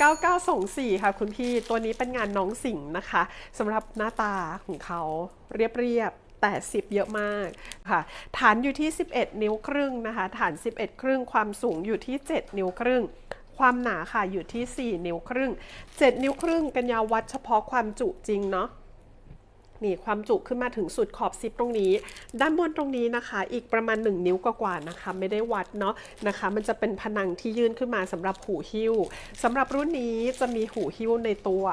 9924 ค่ะคุณพี่ตัวนี้เป็นงานน้องสิงห์นะคะสำหรับหน้าตาของเขาเรียบๆแต่10 เยอะมากค่ะ ฐานอยู่ที่ 11 นิ้วครึ่งนะคะ ฐาน 11 ครึ่ง ความสูงอยู่ที่ 7 นิ้วครึ่ง ความหนาค่ะอยู่ที่ 4 นิ้วครึ่ง 7 นิ้วครึ่งกันยาวัดเฉพาะความจุจริงเนาะ นี่ความจุขึ้นมาถึงสุดขอบซิปตรงนี้ ด้านบนตรงนี้นะคะ อีกประมาณ 1 นิ้วกว่าๆนะคะ ไม่ได้วัดเนาะนะคะ มันจะเป็นผนังที่ยื่นขึ้นมาสำหรับหูหิ้วสำหรับรุ่นนี้จะมีหูหิ้วในตัว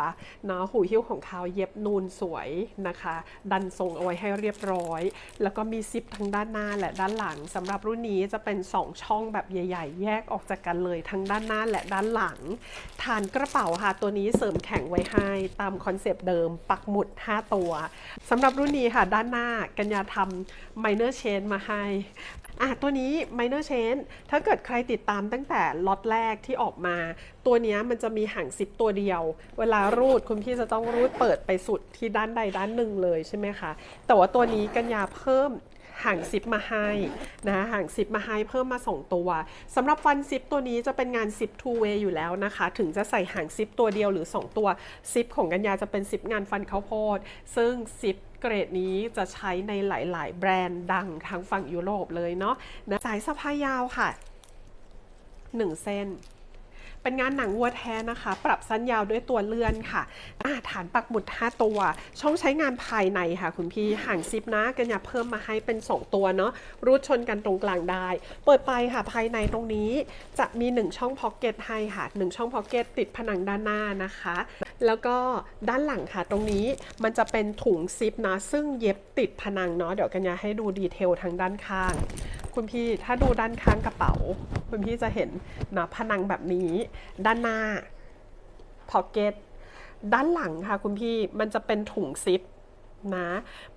เนาะหูหิ้วของเขาเย็บนูนสวยนะคะ ดันทรงเอาไว้ให้เรียบร้อย แล้วก็มีซิปทั้งด้านหน้าและด้านหลังสำหรับรุ่นนี้จะเป็น 2 ช่องแบบใหญ่ ๆ แยกออกจากกันเลยทั้งด้านหน้าและด้านหลัง ฐานกระเป๋าค่ะตัวนี้เสริมแข็งไว้ให้ตามคอนเซปต์เดิมปักหมุด 5 ตัวสำหรับรุ่นนี้ค่ะ ด้านหน้ากัญญาทำ minor chain มาให้อะตัวนี้ minor chain ถ้าเกิดใครติดตามตั้งแต่ล็อตแรกที่ออกมา ตัวนี้มันจะมีหางซิปตัวเดียว เวลารูดคุณพี่จะต้องรูดเปิดไปสุดที่ด้านใดด้านหนึ่งเลยใช่ไหมคะ แต่ว่าตัวนี้กัญญาเพิ่ม ห่างซิปมาให้นะห่างซิปมาให้เพิ่มมา 2 ตัวสำหรับฟันซิปตัวนี้จะเป็นงานซิป two way อยู่แล้วนะคะ ถึงจะใส่ห่างซิปตัวเดียวหรือ 2 ตัวซิปของกัญญาจะเป็นซิปงานฟันข้าวโพด ซึ่งซิปเกรดนี้จะใช้ในหลาย ๆ แบรนด์ดังทางฝั่งยุโรปเลยเนาะนะสายสะพายยาวค่ะ 1 เส้น เป็นงานหนังวัวแท้นะคะ ปรับสั้นยาวด้วยตัวเลื่อนค่ะอาฐานปักหมุด 5 ตัว ช่องใช้งานภายในค่ะ คุณพี่ห่างซิปนะกันอย่าเพิ่มมาให้เป็น 2 ตัวเนาะรูดชนกันตรงกลางได้ เปิดไปค่ะภายในตรงนี้จะมี 1 ช่องพ็อกเก็ตให้ค่ะ 1 ช่องพ็อกเก็ตติดผนังด้านหน้านะคะ แล้วก็ด้านหลังค่ะ ตรงนี้มันจะเป็นถุงซิปนะซึ่งเย็บติดผนังเนาะเดี๋ยวกันยาให้ดูดีเทลทางด้านข้าง คุณพี่ถ้าดูด้านข้างกระเป๋า คุณพี่จะเห็นนะผนังแบบนี้ ด้านหน้าพ็อกเก็ตด้านหลังค่ะคุณพี่มันจะเป็นถุงซิป นะ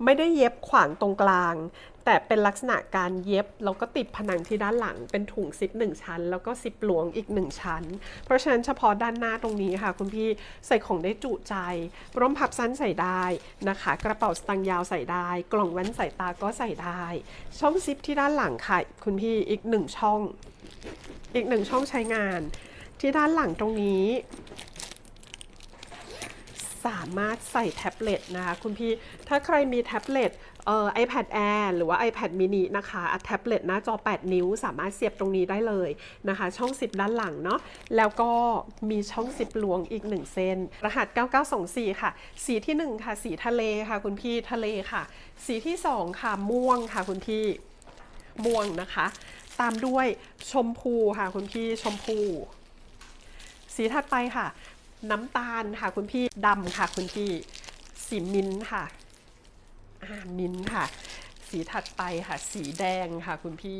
ไม่ได้เย็บขวางตรงกลาง แต่เป็นลักษณะการเย็บแล้วก็ติดผนังที่ด้านหลัง เป็นถุงซิป1ชั้น แล้วก็ซิปหลวงอีก1ชั้น เพราะฉะนั้นเฉพาะด้านหน้าตรงนี้ค่ะ คุณพี่ใส่ของได้จุใจ ร่มพับสั้นใส่ได้นะคะ กระเป๋าสตางค์ยาวใส่ได้ กล่องแว่นสายตาก็ใส่ได้ ช่องซิปที่ด้านหลังค่ะคุณพี่อีกหนึ่งช่อง อีกหนึ่งช่องใช้งาน ที่ด้านหลังตรงนี้ สามารถใส่แท็บเล็ตนะคะคุณพี่ ถ้าใครมีแท็บเล็ตเอ่อ iPad Air หรือว่า iPad mini นะคะอะแท็บเล็ตหน้าจอ 8 นิ้วสามารถเสียบตรงนี้ได้เลยนะคะ ช่องซิปด้านหลังเนาะ แล้วก็มีช่องซิปหลวงอีก 1 เส้น รหัส 9924 ค่ะ สีที่ 1 ค่ะ สีทะเลค่ะ คุณพี่ ทะเลค่ะ สีที่ 2 ค่ะม่วงค่ะ คุณพี่ ม่วงนะคะ ตามด้วยชมพูค่ะ คุณพี่ ชมพู สีถัดไปค่ะ น้ำตาลค่ะคุณพี่ดำค่ะคุณพี่สีมิ้นค่ะอ่ามิ้นค่ะ สีถัดไปค่ะ สีแดงค่ะคุณพี่